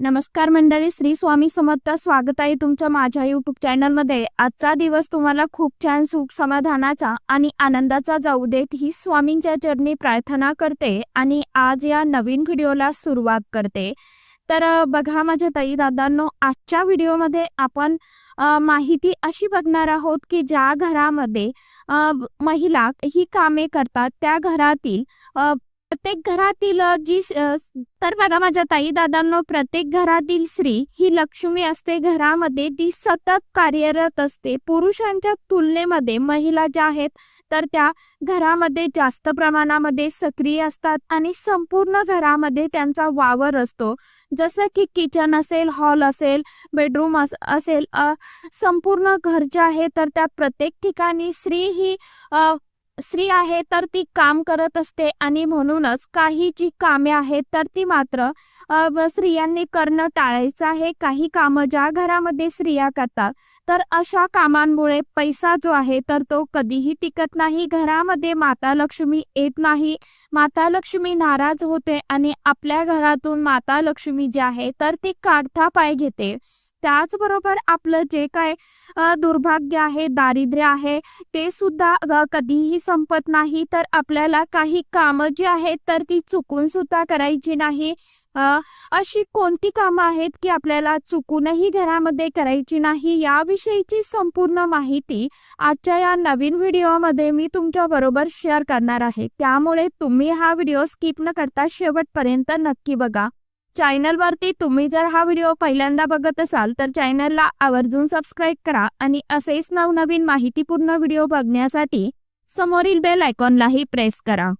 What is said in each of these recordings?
नमस्कार मंडळी श्री स्वामी समर्थ स्वागत आहे तुमचं माझ्या युट्यूब चॅनलमध्ये आजचा दिवस तुम्हाला खूप छान सुख समाधानाचा आणि आनंदाचा जाऊ देत ही स्वामींच्या चरणी प्रार्थना करते आणि आज या नवीन व्हिडिओला सुरुवात करते. तर बघा माझ्या ताई दादांनो आजच्या व्हिडिओमध्ये आपण माहिती अशी बघणार आहोत की ज्या घरामध्ये महिला ही कामे करतात त्या घरातील प्रत्येक घरातील जी तर बघा माझ्या ताई दादांनो प्रत्येक घरातील स्त्री ही लक्ष्मी असते. घरामध्ये ती सतत कार्यरत असते. पुरुषांच्या तुलनेमध्ये महिला ज्या आहेत तर त्या घरामध्ये जास्त प्रमाणामध्ये सक्रिय असतात आणि संपूर्ण घरामध्ये त्यांचा वावर असतो. जसं की किचन असेल हॉल असेल बेडरूम असेल संपूर्ण घर जे आहे तर त्या प्रत्येक ठिकाणी स्त्री ही स्त्री आहे तर ती काम करत असते आणि म्हणूनच काही जी कामे आहेत तर ती मात्र स्त्रियांनी करणं टाळायचं आहे. काही कामं ज्या घरामध्ये स्त्रिया करतात तर अशा कामांमुळे पैसा जो आहे तर तो कधीही टिकत नाही. घरामध्ये माता लक्ष्मी येत नाही. माता लक्ष्मी नाराज होते आणि आपल्या घरातून माता लक्ष्मी जी आहे तर ती काढता पाय घेते. त्याचबरोबर आपलं जे काय दुर्भाग्य आहे दारिद्र्य आहे ते सुद्धा कधीही संपत नाही. तर आपल्याला काही कामं जी आहेत तर ती चुकून सुद्धा करायची नाही. अशी कोणती कामं आहेत की आपल्याला चुकूनही घरामध्ये करायची नाही? याविषयीची संपूर्ण माहिती आजच्या या नवीन व्हिडिओमध्ये मी तुमच्या बरोबर शेअर करणार आहे. त्यामुळे तुम्ही तुम्ही हा व्हिडिओ स्किप न करता शेवटपर्यंत नक्की बघा. चॅनलवरती तुम्ही जर हा व्हिडिओ पहिल्यांदा बघत असाल तर चॅनलला आवर्जून सबस्क्राईब करा आणि असेच नवनवीन माहितीपूर्ण व्हिडिओ बघण्यासाठी समोरील बेल आयकॉनलाही प्रेस करा.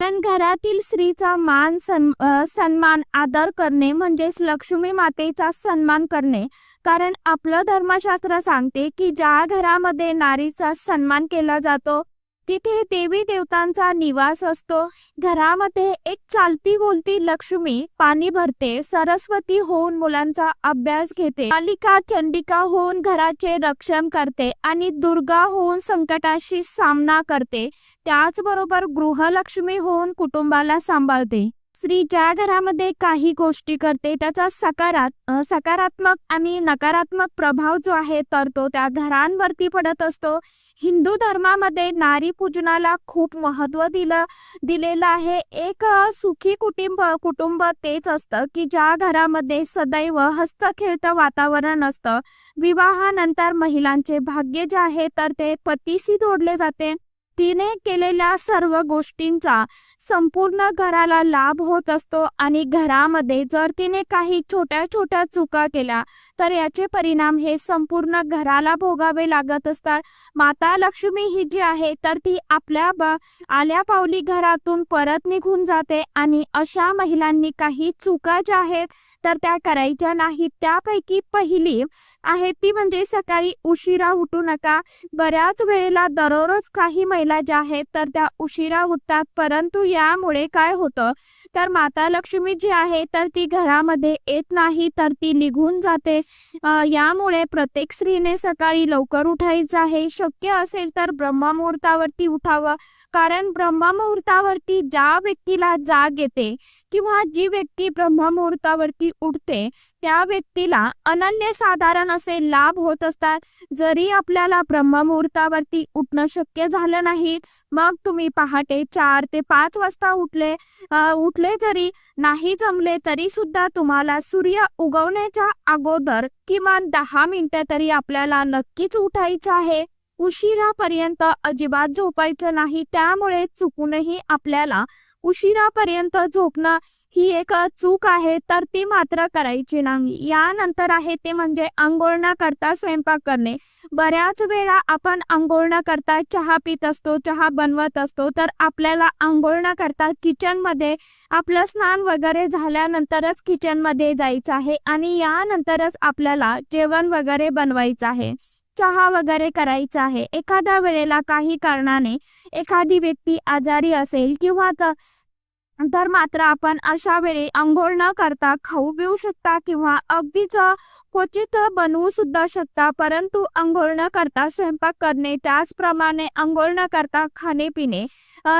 कारण घरातील स्त्रीचा मान सन सन्मान आदर करणे म्हणजेच लक्ष्मी मातेचा सन्मान करणे. कारण आपलं धर्मशास्त्र सांगते की ज्या घरामध्ये नारीचा सन्मान केला जातो तिथे देवी देवतांचा निवास असतो. घरामध्ये एक चालती बोलती लक्ष्मी पाणी भरते सरस्वती होऊन मुलांचा अभ्यास घेते कालिका चंडिका होऊन घराचे रक्षण करते आणि दुर्गा होऊन संकटाशी सामना करते. त्याचबरोबर गृहलक्ष्मी होऊन कुटुंबाला सांभाळते. स्त्री ज्या घरामध्ये काही गोष्टी करते त्याचा सकारात सकारात्मक आणि नकारात्मक प्रभाव जो आहे तर तो त्या घरांवरती पडत असतो. हिंदू धर्मामध्ये नारी पूजनाला खूप महत्त्व दिलं दिलेलं आहे. एक सुखी कुटुंब कुटुंब तेच असतं की ज्या घरामध्ये सदैव हस्तखेळतं वातावरण असतं. विवाहानंतर महिलांचे भाग्य जे आहे तर ते पतीशी जोडले जाते. तिने केलेल्या सर्व गोष्टींचा संपूर्ण घराला लाभ होत असतो आणि घरामध्ये जर तिने काही छोट्या छोट्या चुका केल्या तर याचे परिणाम हे संपूर्ण घराला भोगावे लागत असतात. माता लक्ष्मी ही जी आहे तर ती आपल्या ब आल्या पावली घरातून परत निघून जाते आणि अशा महिलांनी काही चुका ज्या आहेत तर त्या करायच्या नाहीत. त्यापैकी पहिली आहे ती म्हणजे सकाळी उशिरा उठू नका. बऱ्याच वेळेला दररोज काही महिला ज्या आहेत तर त्या उशिरा उठतात. परंतु यामुळे काय होतं? तर माता लक्ष्मी जी आहे तर ती घरामध्ये येत नाही तर ती निघून जाते. यामुळे प्रत्येक स्त्रीने सकाळी लवकर उठायचं आहे. शक्य असेल तर ब्रह्ममुहूर्तावरती उठावं. कारण ब्रह्ममुहूर्तावरती ज्या व्यक्तीला जाग येते किंवा जी व्यक्ती ब्रह्ममुहूर्तावरती उठते त्या व्यक्तीला अनन्यसाधारण असे लाभ होत असतात. जरी आपल्याला ब्रह्ममुहूर्तावरती उठणं शक्य झालं नाही मग तुम्ही पहाटे चार ते पाच वाजता उठले उठले जरी नाही जमले तरी सुद्धा तुम्हाला सूर्य उगवण्याच्या अगोदर किमान दहा मिनिटं तरी आपल्याला नक्कीच उठायचं आहे. उशिरापर्यंत अजिबात झोपायचं नाही त्यामुळे चुकूनही आपल्याला उशिरापर्यंत झोपणं ही एक चूक आहे तर ती मात्र करायची नाही. यानंतर आहे ते म्हणजे आंघोळ न करता स्वयंपाक करणे. बऱ्याच वेळा आपण आंघोळ न करता चहा पित असतो चहा बनवत असतो तर आपल्याला आंघोळ न करता किचनमध्ये आपलं स्नान वगैरे झाल्यानंतरच किचनमध्ये जायचं आहे आणि यानंतरच आपल्याला जेवण वगैरे बनवायचं आहे. चहा वगैरे करायचा आहे. एखाद्या वेळेला काही कारणाने एखादी व्यक्ती आजारी असेल किंवा तर मात्र आपण अशा वेळी आंघोळ न करता खाऊ पिऊ शकता किंवा अगदीच क्वचित बनवू सुद्धा शकता. परंतु आंघोळ न करता स्वयंपाक करणे त्याचप्रमाणे आंघोळ न करता खाणे पिणे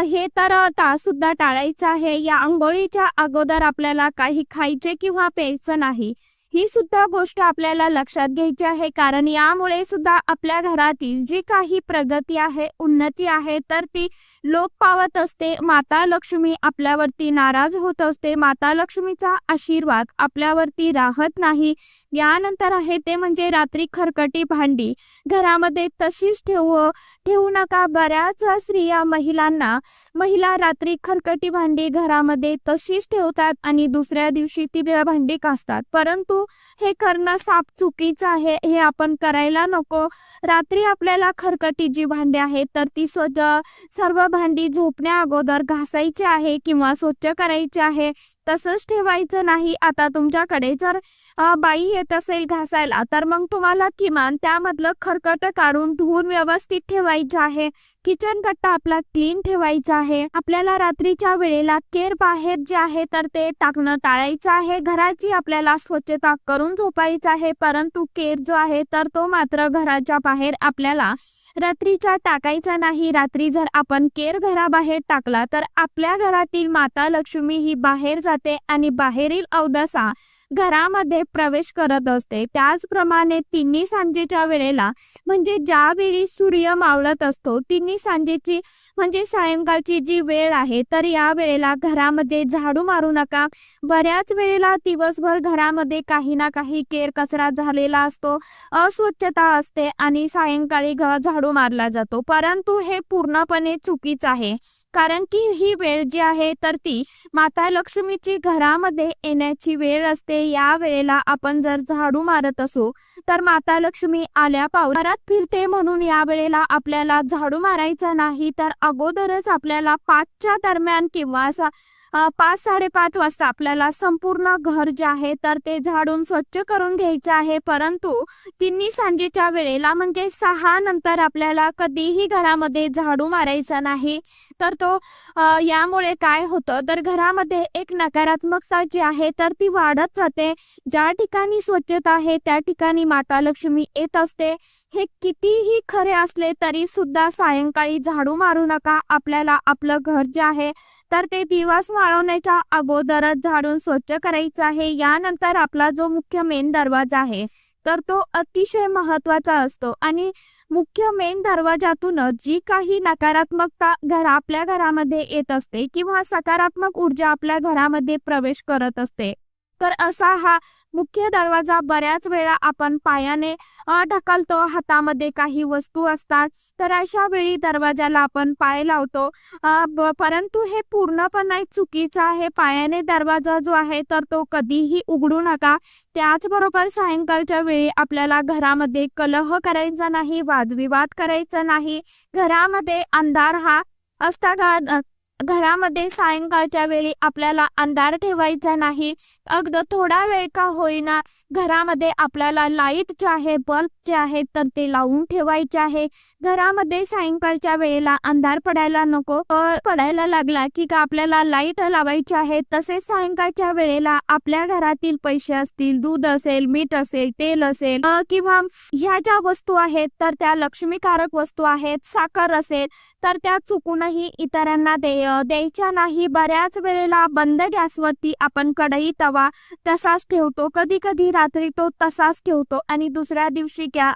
हे तर सुद्धा टाळायचं आहे. या आंघोळीच्या अगोदर आपल्याला काही खायचे किंवा प्यायचं नाही. ही सुद्धा गोष्ट आपल्याला लक्षात घ्यायची आहे. कारण यामुळे सुद्धा आपल्या घरातील जी काही प्रगती आहे उन्नती आहे तर ती लोप पावत असते. माता लक्ष्मी आपल्यावरती नाराज होत असते. माता लक्ष्मीचा आशीर्वाद आपल्यावरती राहत नाही. यानंतर आहे ते म्हणजे रात्री खरकटी भांडी. घरामध्ये तशीच ठेवू ठेवू नका. बऱ्याच स्त्रिया महिलांना महिला रात्री खरकटी भांडी घरामध्ये तशीच ठेवतात आणि दुसऱ्या दिवशी ती भांडी कासतात परंतु हे करणं साप चुकीचं आहे हे आपण करायला नको. रात्री आपल्याला खरकटी जी भांडी आहेत तर ती स्वच्छ सर्व भांडी झोपण्या अगोदर घासायची आहे किंवा स्वच्छ करायची आहे. तसंच ठेवायचं नाही. आता तुमच्याकडे जर बाई येत असेल घासायला तर मग तुम्हाला किमान त्यामधलं खरकट काढून धुवून व्यवस्थित ठेवायचं आहे. किचन कट्टा आपला क्लीन ठेवायचा आहे. आपल्याला रात्रीच्या वेळेला केर बाहेर जे आहे तर ते टाकणं टाळायचं आहे. घराची आपल्याला स्वच्छता करून झोपायचा आहे परंतु केर जो आहे तर तो मात्र घराच्या बाहेर आपल्याला रात्रीचा टाकायचा नाही. रात्री जर आपण केर घराबाहेर टाकला तर आपल्या घरातील माता लक्ष्मी ही बाहेर जाते आणि बाहेरील अवदसा घरामध्ये प्रवेश करत असते. त्याचप्रमाणे तिन्ही सांजेच्या वेळेला म्हणजे ज्यावेळी सूर्य मावळत असतो तिन्ही सांजेची म्हणजे सायंकाळची जी वेळ आहे तर या वेळेला घरामध्ये झाडू मारू नका. बऱ्याच वेळेला दिवसभर घरामध्ये काही ना काही केर कचरा झालेला असतो. अस्वच्छता असते आणि सायंकाळी घर झाडू मारला जातो. परंतु हे पूर्णपणे चुकीच आहे. कारण की ही वेळ जी आहे तर ती माता लक्ष्मीची घरामध्ये येण्याची वेळ असते. या वेळेला आपण जर झाडू मारत असू तर माता लक्ष्मी आल्या पावरात फिरते म्हणून या वेळेला आपल्याला झाडू मारायचं नाही तर अगोदरच आपल्याला पाचच्या दरम्यान किंवा असा पाच साडेपाच वाजता आपल्याला संपूर्ण घर जे आहे तर ते झाडून स्वच्छ करून घ्यायचं आहे. परंतु तिन्ही सांजेच्या वेळेला म्हणजे सहा नंतर आपल्याला कधीही घरामध्ये झाडू मारायचा नाही. तर तो यामुळे काय होतं तर घरामध्ये एक नकारात्मकता जी आहे तर ती वाढत जाते. ज्या ठिकाणी स्वच्छता आहे त्या ठिकाणी माता लक्ष्मी येत असते. हे कितीही खरे असले तरी सुद्धा सायंकाळी झाडू मारू नका. आपल्याला आपलं घर जे आहे तर ते दिवस वाळवण्याच्या अगोदरच झाडून स्वच्छ करायचं आहे. यानंतर आपला जो मुख्य मेन दरवाजा आहे तर तो अतिशय महत्त्वाचा असतो. आणि मुख्य मेन दरवाजातूनच जी काही नकारात्मकता घर आपल्या घरामध्ये येत असते किंवा सकारात्मक ऊर्जा आपल्या घरामध्ये प्रवेश करत असते तर असा हा मुख्य दरवाजा बऱ्याच वेळा आपण पायाने ढकलतो. हातामध्ये काही वस्तू असतात तर अशा वेळी दरवाजाला आपण पाय लावतो. परंतु हे पूर्णपणे चुकीचं आहे. पायाने दरवाजा जो आहे तर तो कधीही उघडू नका. त्याचबरोबर सायंकाळच्या वेळी आपल्याला घरामध्ये कलह करायचा नाही वादविवाद करायचा नाही. घरामध्ये अंधार हा असता घरामध्ये सायंकाळच्या वेळी आपल्याला अंधार ठेवायचा नाही. अगदी थोडा वेळ का होईना घरामध्ये आपल्याला लाइट जे आहे बल्ब जे आहे तर ते लावून ठेवायचे आहे. घरामध्ये सायंकाळच्या वेळेला अंधार पडायला नको. पडायला लागला की का आपल्याला लाइट लावायची आहे. तसेच सायंकाळच्या वेळेला आपल्या घरातील पैसे असतील दूध असेल मीठ असेल तेल असेल किंवा ह्या ज्या वस्तू आहेत तर त्या लक्ष्मीकारक वस्तू आहेत साखर असेल तर त्या चुकूनही इतरांना दे द्यायच्या नाही. बऱ्याच वेळेला बंद गॅसवरती आपण कढई तवा तसाच ठेवतो. कधी कधी रात्री तो तसाच ठेवतो. आणि दुसऱ्या दिवशी गॅ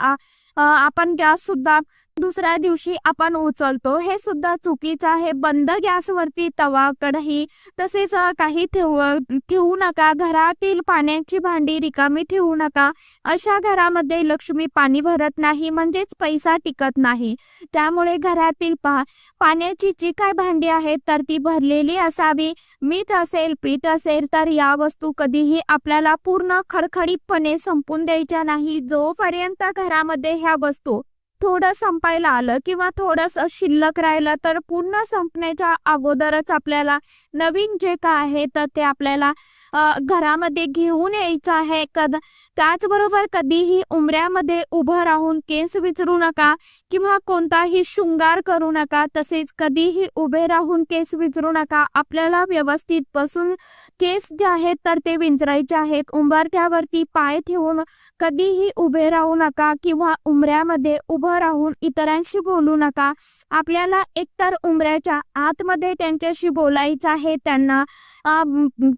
आपण गॅस सुद्धा दुसऱ्या दिवशी आपण उचलतो. हे सुद्धा चुकीचं आहे. बंद गॅसवरती तवा कढई तसेच काही ठेवू ठेवू नका. घरातील पाण्याची भांडी रिकामी ठेवू नका. अशा घरामध्ये लक्ष्मी पाणी भरत नाही. म्हणजेच पैसा टिकत नाही. त्यामुळे घरातील पा पाण्याची जी काय भांडी आहेत तर ती भरलेली असावी. मीठ असेल पीठ असेल तर या वस्तू कधीही आपल्याला पूर्ण खडखडीतपणे संपून द्यायच्या नाही. जोपर्यंत घरामध्ये ह्या वस्तू थोडं संपायला आलं किंवा थोडंसं शिल्लक राहिलं तर पूर्ण संपण्याच्या अगोदरच आपल्याला नवीन जे काय आहे तर ते आपल्याला घरामध्ये घेऊन यायचं आहे. कद त्याचबरोबर कधीही उमऱ्यामध्ये उभं राहून केस विचारू नका किंवा कोणताही शृंगार करू नका. तसेच कधीही उभे राहून केस विचारू नका. आपल्याला व्यवस्थित बसून केस जे आहेत तर ते विंचरायचे आहेत. उंबरठ्यावरती पाय ठेवून कधीही उभे राहू नका किंवा उमऱ्यामध्ये उभं राहून इतरांशी बोलू नका. आपल्याला एकतर उमऱ्याच्या आतमध्ये त्यांच्याशी बोलायचं आहे त्यांना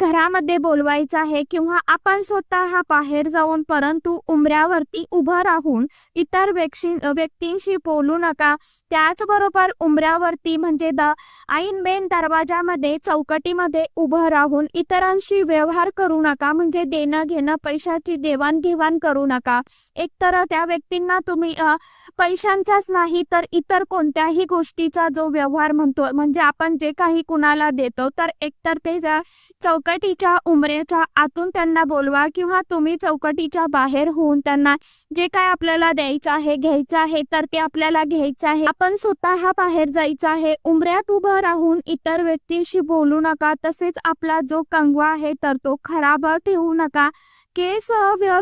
घरामध्ये बोलवायचं आहे किंवा आपण स्वतः बाहेर जाऊन परंतु उमऱ्यावरती उभं राहून इतर व्यक्ती व्यक्तींशी बोलू नका. त्याचबरोबर उमऱ्यावरती म्हणजे द ऐन मेन दरवाजामध्ये चौकटीमध्ये उभं राहून इतरांशी व्यवहार करू नका. म्हणजे देणं घेणं पैशाची देवाणघेवाण करू नका. एकतर त्या व्यक्तींना तुम्ही पैशांचाच नाही तर इतर कोणत्याही गोष्टीचा जो व्यवहार म्हणतो म्हणजे आपण जे काही कुणाला देतो तर एकतर ते चौकटीच्या उमरेच्या आतून त्यांना बोलवा किंवा तुम्ही चौकटीच्या बाहेर होऊन त्यांना जे काय आपल्याला द्यायचं आहे घ्यायचं आहे तर ते आपल्याला घ्यायचं आहे. आपण स्वतः बाहेर जायचं आहे. उमऱ्यात उभं राहून इतर व्यक्तींशी बोलू नका. तसेच आपला जो कंगवा आहे तर तो खराब ठेवू नका. केस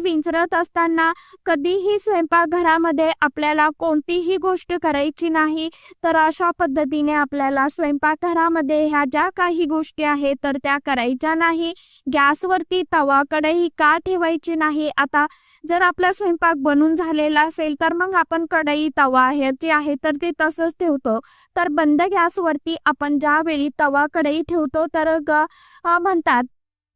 विंचरत असताना कधीही स्वयंपाकघरामध्ये आपल्याला कोणतीही गोष्ट करायची नाही तर अशा पद्धतीने आपल्याला स्वयंपाकघरामध्ये ह्या ज्या काही गोष्टी आहेत तर त्या करायच्या नाही. गॅसवरती तवा कढई का ठेवायची नाही? आता जर आपला स्वयंपाक बनून झालेला असेल तर मग आपण कढई तवा हे जे आहे तर ते तसंच ठेवतो. तर बंद गॅसवरती आपण ज्यावेळी तवा कढई ठेवतो तर ग म्हणतात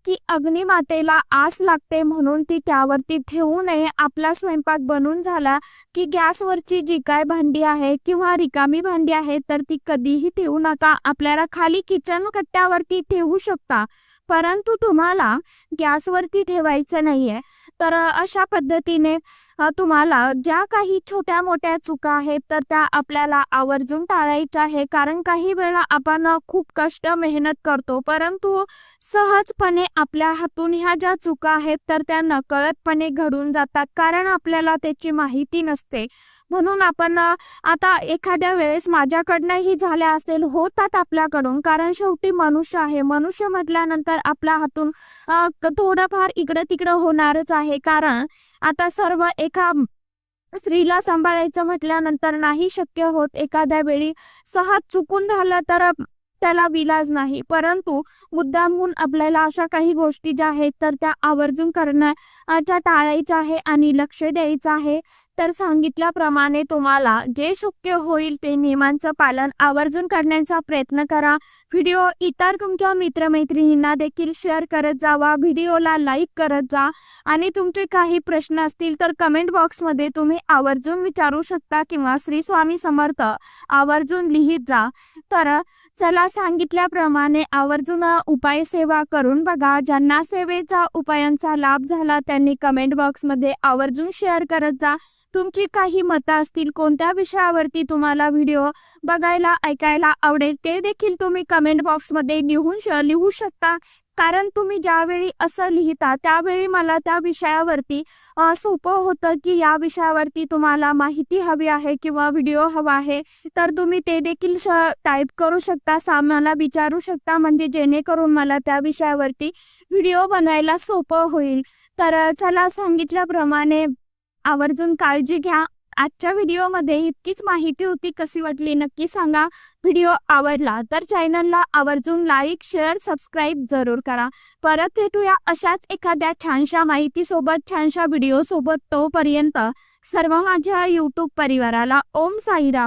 की अग्निमातेला आस लागते म्हणून ती त्यावरती ठेवू नये. आपला स्वयंपाक बनून झाला की गॅसवरची जी काय भांडी आहे किंवा रिकामी भांडी आहे तर ती कधीही ठेवू नका. आपल्याला खाली किचन कट्ट्यावरती ठेवू शकता. परंतु तुम्हाला गॅसवरती ठेवायचं नाहीये. तर अशा पद्धतीने तुम्हाला ज्या काही छोट्या मोठ्या चुका आहेत तर त्या आपल्याला आवर्जून टाळायच्या आहे कारण काही वेळा आपण खूप कष्ट मेहनत करतो परंतु सहजपणे आपल्या हातून ह्या ज्या चुका आहेत तर त्या नकळतपणे घडून जातात. कारण आपल्याला त्याची माहिती नसते. म्हणून आपण आता एखाद्या वेळेस माझ्याकडनंही झाल्या असेल होतात आपल्याकडून. कारण शेवटी मनुष्य आहे. मनुष्य म्हटल्यानंतर आपल्या हातून थोडंफार इकडं तिकडं होणारच आहे. कारण आता सर्व एका स्त्रीला सांभाळायचं म्हटल्यानंतर नाही शक्य होत. एखाद्या वेळी सहज चुकून झालं तर त्याला विलाज नाही. परंतु मुद्दामहून आपल्याला अशा काही गोष्टी ज्या आहेत तर त्या आवर्जून करण्याच्या टाळायच्या आहे आणि लक्ष द्यायचं आहे. तर सांगितल्याप्रमाणे तुम्हाला जे शक्य होईल ते नियमांचं पालन आवर्जून करण्याचा प्रयत्न करा. व्हिडिओ इतर तुमच्या मित्रमैत्रिणींना देखील शेअर करत जावा. व्हिडिओला लाईक करत जा. आणि तुमचे काही प्रश्न असतील तर कमेंट बॉक्समध्ये तुम्ही आवर्जून विचारू शकता किंवा श्री स्वामी समर्थ आवर्जून लिहित जा. तर चला सांगितल्याप्रमाणे आवर्जून उपाय सेवा करून बघा. ज्यांना सेवेचा उपायांचा लाभ झाला त्यांनी कमेंट बॉक्समध्ये आवर्जून शेअर करत जा. तुमची काही मतं असतील कोणत्या विषयावरती तुम्हाला व्हिडिओ बघायला ऐकायला आवडेल ते देखील तुम्ही कमेंट बॉक्समध्ये लिहून लिहू शकता. कारण तुम्ही ज्यावेळी असं लिहिता त्यावेळी मला त्या विषयावरती सोपं होतं की या विषयावरती तुम्हाला माहिती हवी आहे किंवा व्हिडिओ हवा आहे तर तुम्ही ते देखील टाईप करू शकता मला विचारू शकता म्हणजे जेणेकरून मला त्या विषयावरती व्हिडिओ बनायला सोपं होईल. तर चला सांगितल्याप्रमाणे आवर्जून काळजी घ्या. आजच्या व्हिडिओमध्ये इतकीच माहिती होती कशी वाटली नक्की सांगा. व्हिडिओ आवडला तर चॅनलला आवर्जून लाईक शेअर सबस्क्राईब जरूर करा. परत भेटूया अशाच एखाद्या छानशा माहितीसोबत छानशा व्हिडिओसोबत तोपर्यंत सर्व माझ्या यूट्यूब परिवाराला ओम साईराम.